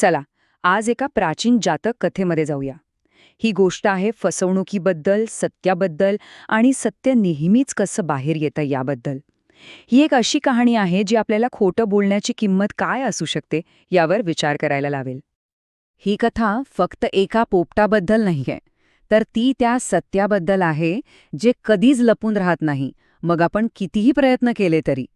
चला आज एका प्राचीन जातक कथेमध्ये जाऊया. ही गोष्ट आहे फसवणुकीबद्दल सत्याबद्दल आणि सत्य नेहमीच कसं बाहेर येतं याबद्दल. ही एक अशी कहाणी आहे जी आपल्याला खोटं बोलण्याची किंमत काय असू शकते यावर विचार करायला लावेल. ही कथा फक्त एका पोपटाबद्दल नाहीये तर ती त्या सत्याबद्दल आहे जे कधीच लपून राहत नाही मग आपण कितीही प्रयत्न केले तरी.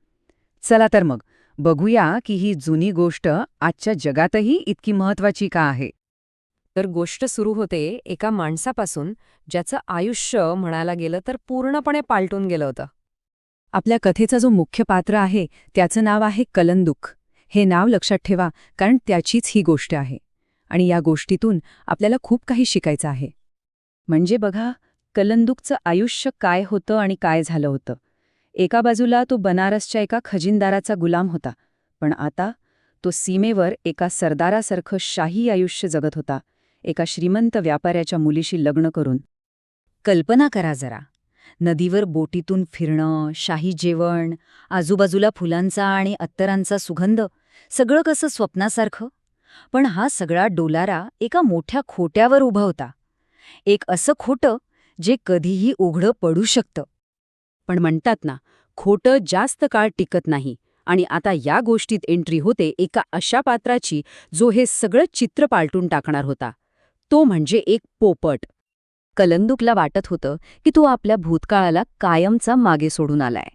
चला तर मग बघूया की ही जुनी गोष्ट आजच्या जगातही इतकी महत्वाची का आहे. तर गोष्ट सुरू होते एका माणसापासून ज्याचं आयुष्य म्हणायला गेलं तर पूर्णपणे पालटून गेलं होतं. आपल्या कथेचा जो मुख्य पात्र आहे त्याचं नाव आहे कलंदुक हे नाव लक्षात ठेवा कारण त्याचीच ही गोष्ट आहे. आणि या गोष्टीतून आपल्याला खूप काही शिकायचं आहे. म्हणजे बघा कलंदुकचं आयुष्य काय होतं आणि काय झालं होतं. एका बाजूला तो बनारसच्या एका खजिनदाराचा गुलाम होता पण आता तो सीमेवर एका सरदारासारखं शाही आयुष्य जगत होता एका श्रीमंत व्यापाऱ्याच्या मुलीशी लग्न करून. कल्पना करा जरा. नदीवर बोटीतून फिरणं शाही जेवण आजूबाजूला फुलांचा आणि अत्तरांचा सुगंध सगळं कसं स्वप्नासारखं? पण हा सगळा डोलारा एका मोठ्या खोट्यावर उभा होता. एक असं खोटं जे कधीही उघडं पडू शकतं. पण म्हणतात ना खोटं जास्त काळ टिकत नाही. आणि आता या गोष्टीत एंट्री होते एका अशा पात्राची जो हे सगळं चित्र पालटून टाकणार होता. तो म्हणजे एक पोपट. कलंदुकला वाटत होतं की तो आपल्या भूतकाळाला कायमचा मागे सोडून आलाय.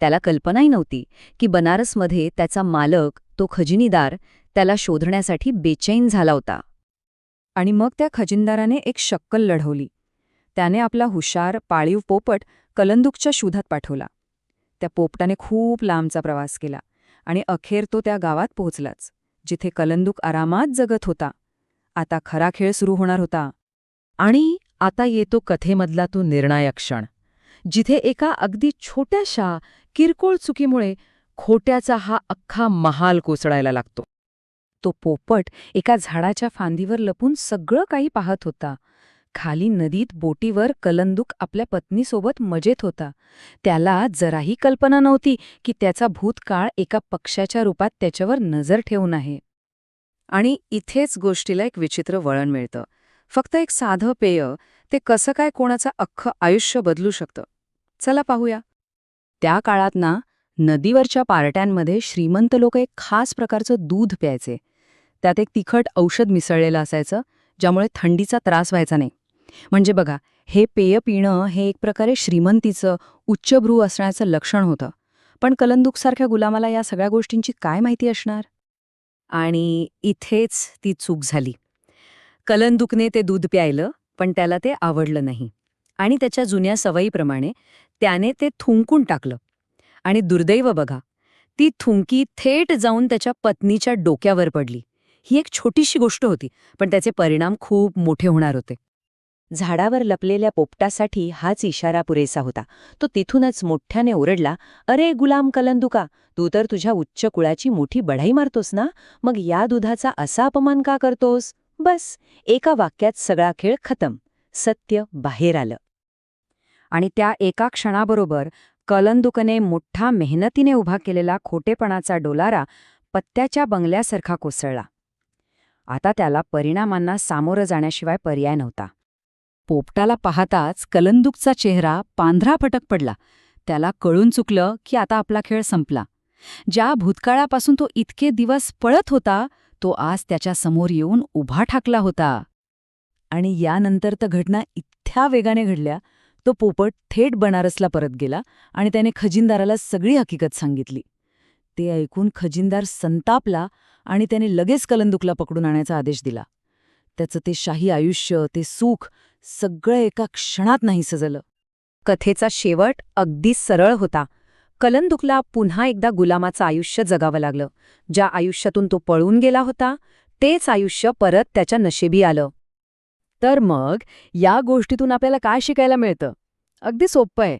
त्याला कल्पनाही नव्हती की बनारसमध्ये त्याचा मालक तो खजिनीदार त्याला शोधण्यासाठी बेचैन झाला होता. आणि मग त्या खजिनदाराने एक शक्कल लढवली. त्याने आपला हुशार पाळीव पोपट कलंदुकच्या शोधात पाठवला. त्या पोपटाने खूप लांबचा प्रवास केला आणि अखेर तो त्या गावात पोहोचलाच जिथे कलंदुक आरामात जगत होता. आता खरा खेळ सुरू होणार होता. आणि आता येतो कथेमधला तो निर्णायक क्षण जिथे एका अगदी छोट्याशा किरकोळ चुकीमुळे खोट्याचा हा अख्खा महाल कोसळायला लागतो. तो पोपट एका झाडाच्या फांदीवर लपून सगळं काही पाहत होता. खाली नदीत बोटीवर कलंदुक आपल्या पत्नीसोबत मजेत होता. त्याला जराही कल्पना नव्हती की त्याचा भूतकाळ एका पक्षाच्या रूपात त्याच्यावर नजर ठेवून आहे. आणि इथेच गोष्टीला एक विचित्र वळण मिळतं. फक्त एक साधं पेय ते कसं काय कोणाचं अख्खं आयुष्य बदलू शकतं? चला पाहूया. त्या काळात ना नदीवरच्या पार्ट्यांमध्ये श्रीमंत लोक एक खास प्रकारचं दूध प्यायचे. त्यात एक तिखट औषध मिसळलेलं असायचं ज्यामुळे थंडीचा त्रास व्हायचा नाही. म्हणजे बघा हे पेय पिणं हे एक प्रकारे श्रीमंतीचं उच्चभ्रू असण्याचं लक्षण होतं. पण कलंदुकसारख्या गुलामाला या सगळ्या गोष्टींची काय माहिती असणार? आणि इथेच ती चूक झाली. कलंदुकने ते दूध प्यायलं पण त्याला ते आवडलं नाही. आणि त्याच्या जुन्या सवयीप्रमाणे त्याने ते थुंकून टाकलं. आणि दुर्दैव बघा ती थुंकी थेट जाऊन त्याच्या पत्नीच्या डोक्यावर पडली. ही एक छोटीशी गोष्ट होती पण त्याचे परिणाम खूप मोठे होणार होते. झाडावर लपलेल्या पोपटासाठी हाच इशारा पुरेसा होता. तो तिथूनच मोठ्याने ओरडला अरे गुलाम कलंदुका तू तर तुझ्या उच्च कुळाची मोठी बढाई मारतोस ना? मग या दुधाचा असा अपमान का करतोस? बस एका वाक्यात सगळा खेळ खतम. सत्य बाहेर आलं. आणि त्या एका क्षणाबरोबर कलंदुकने मोठा मेहनतीने उभा केलेला खोटेपणाचा डोलारा पत्त्याच्या बंगल्यासारखा कोसळला. आता त्याला परिणामांना सामोरं जाण्याशिवाय पर्याय नव्हता. पोपटाला पाहताच कलंदुकचा चेहरा पांढरा फटक पडला. त्याला कळून चुकलं की आता आपला खेळ संपला. ज्या भूतकाळापासून तो इतके दिवस पळत होता तो आज त्याच्यासमोर येऊन उभा ठाकला होता. आणि यानंतर तर घटना इतक्या वेगाने घडल्या. तो पोपट थेट बनारसला परत गेला आणि त्याने खजिनदाराला सगळी हकीकत सांगितली. ते ऐकून खजिनदार संतापला आणि त्याने लगेच कलंदुकला पकडून आणायचा आदेश दिला. त्याचं ते शाही आयुष्य ते सुख सगळं एका क्षणात नाही सजलं कथेचा शेवट अगदी सरळ होता. कलंदुकला पुन्हा एकदा गुलामाचं आयुष्य जगावं लागलं. ज्या आयुष्यातून तो पळून गेला होता तेच आयुष्य परत त्याच्या नशेबी आलं. तर मग या गोष्टीतून आपल्याला काय शिकायला मिळतं? अगदी सोपं आहे.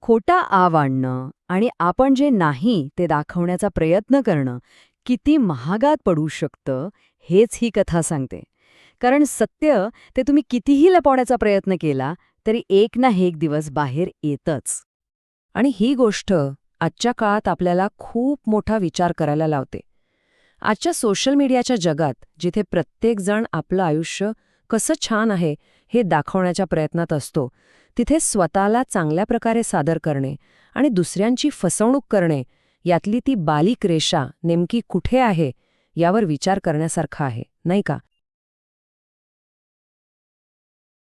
खोटा आव आणणं आणि आपण जे नाही ते दाखवण्याचा प्रयत्न करणं किती महागात पडू शकतं हेच ही कथा सांगते. कारण सत्य ते तुम्ही कितीही लपवण्याचा प्रयत्न केला तरी एक ना एक दिवस बाहेर येतच. आणि ही गोष्ट आजच्या काळात आपल्याला खूप मोठा विचार करायला लावते. आजच्या सोशल मीडियाच्या जगात जिथे प्रत्येकजण आपलं आयुष्य कसं छान आहे हे दाखवण्याच्या प्रयत्नात असतो तिथे स्वतःला चांगल्या प्रकारे सादर करणे आणि दुसऱ्यांची फसवणूक करणे यातली ती बालिक रेषा नेमकी कुठे आहे यावर विचार करण्यासारखा आहे नाही का?